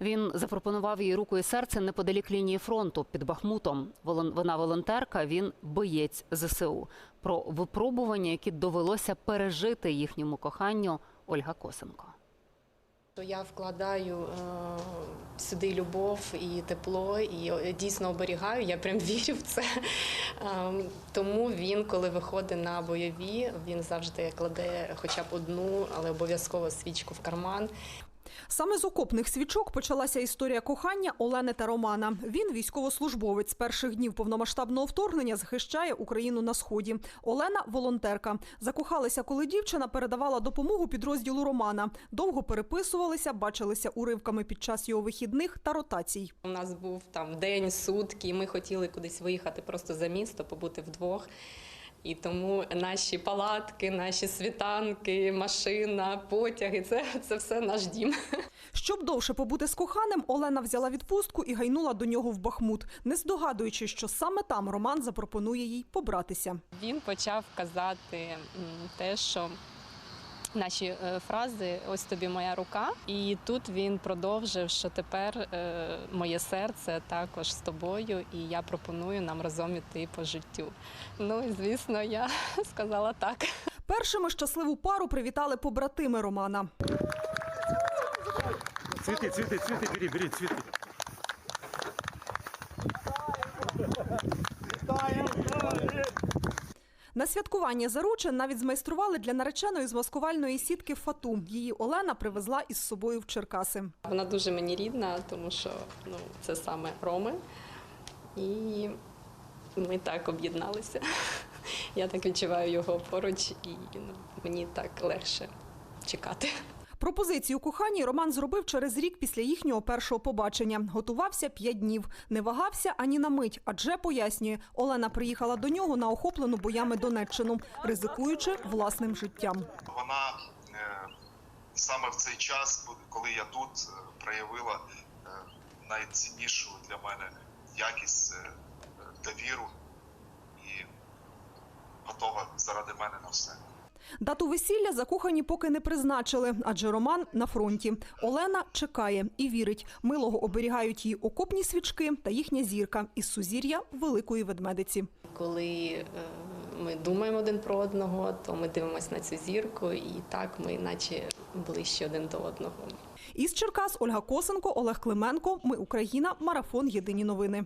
Він запропонував їй руку і серце неподалік лінії фронту під Бахмутом. Вона волонтерка, він боєць ЗСУ. Про випробування, які довелося пережити їхньому коханню, Ольга Косенко. То я вкладаю е, сюди любов і тепло, і е, дійсно оберігаю. Я прям вірю в це. Е, тому він, коли виходить на бойові, він завжди кладе хоча б одну, але обов'язково свічку в карман. Саме з окопних свічок почалася історія кохання Олени та Романа. Він військовослужбовець перших днів повномасштабного вторгнення захищає Україну на сході. Олена волонтерка. Закохалися, коли дівчина передавала допомогу підрозділу Романа. Довго переписувалися, бачилися уривками під час його вихідних та ротацій. У нас був там день, сутки, і ми хотіли кудись виїхати просто за місто, побути вдвох. І тому наші палатки, наші світанки, машина, потяги це, це все наш дім. Щоб довше побути з коханим, Олена взяла відпустку і гайнула до нього в Бахмут, не здогадуючи, що саме там Роман запропонує їй побратися. Він почав казати те, що наші е, фрази ось тобі моя рука. І тут він продовжив, що тепер е, моє серце також з тобою, і я пропоную нам разом іти по життю. Ну і звісно, я сказала так. Першими щасливу пару привітали побратими Романа. Цветы, цветы, цветы, бери, бери, цветы. Святкування заручин навіть змайстрували для нареченої з маскувальної сітки фату. Її Олена привезла із собою в Черкаси. Вона дуже мені рідна, тому що ну, це саме Роми. І ми так об'єдналися. Я так відчуваю його поруч, і ну, мені так легше чекати. Пропозицію коханій Роман зробив через рік після їхнього першого побачення. Готувався п'ять днів, не вагався ані на мить, адже пояснює, Олена приїхала до нього на охоплену боями Донеччину, ризикуючи власним життям. вона е, саме в цей час, коли я тут е, проявила е, найціннішу для мене якість довіру і готова заради мене на все. Дату весілля закохані поки не призначили, адже Роман на фронті. Олена чекає і вірить, милого оберігають її окопні свічки та їхня зірка із сузір'я Великої Ведмедиці. Коли е, ми думаємо один про одного, то ми дивимося на цю зірку, і так ми наче ближче один до одного. Із Черкас Ольга Косенко, Олег Клименко. Ми Україна. Марафон. Єдині новини.